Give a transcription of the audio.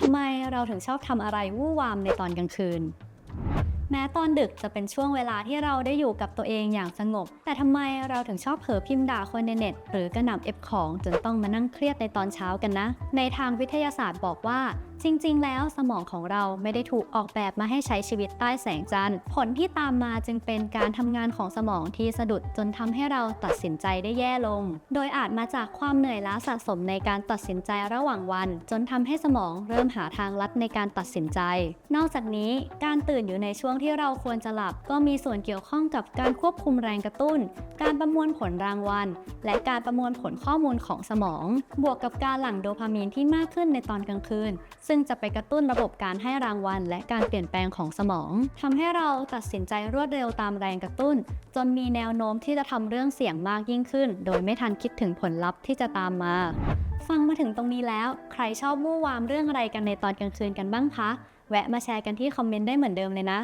ทำไมเราถึงชอบทำอะไรวู่วามในตอนกลางคืน แม้ตอนดึกจะเป็นช่วงเวลาที่เราได้อยู่กับตัวเองอย่างสงบ แต่ทำไมเราถึงชอบเผลอพิมพ์ด่าคนในเน็ต หรือกระหน่ำเอฟของจนต้องมานั่งเครียดในตอนเช้ากันนะ ในทางวิทยาศาสตร์บอกว่าจริงๆ แล้วสมองของเราไม่ได้ถูกออกแบบมาให้ใช้ชีวิตใต้แสงจันทร์ผลที่ตามมาจึงเป็นการทำงานของสมองที่สะดุดจนทำให้เราตัดสินใจได้แย่ลง โดยอาจมาจากความเหนื่อยล้าสะสมในการตัดสินใจระหว่างวัน จนทำให้สมองเริ่มหาทางลัดในการตัดสินใจ นอกจากนี้การตื่นอยู่ในช่วงที่เราควรจะหลับ ก็มีส่วนเกี่ยวข้องกับการควบคุมแรงกระตุ้น การประมวลผลรางวัล และการประมวลผลข้อมูลของสมอง บวกกับการหลั่งโดพามีนที่มากขึ้นในตอนกลางคืนซึ่งจะไปกระตุ้นระบบการให้รางวัล และการเปลี่ยนแปลงของสมองทำให้เราตัดสินใจรวดเร็วตามแรงกระตุ้น จนมีแนวโน้มที่จะทำเรื่องเสี่ยงมากยิ่งขึ้น โดยไม่ทันคิดถึงผลลัพธ์ที่จะตามมา ฟังมาถึงตรงนี้แล้ว ใครชอบมู่วามเรื่องอะไรกันในตอนกลางคืนกันบ้างคะ แวะมาแชร์กันที่คอมเมนต์ได้เหมือนเดิมเลยนะ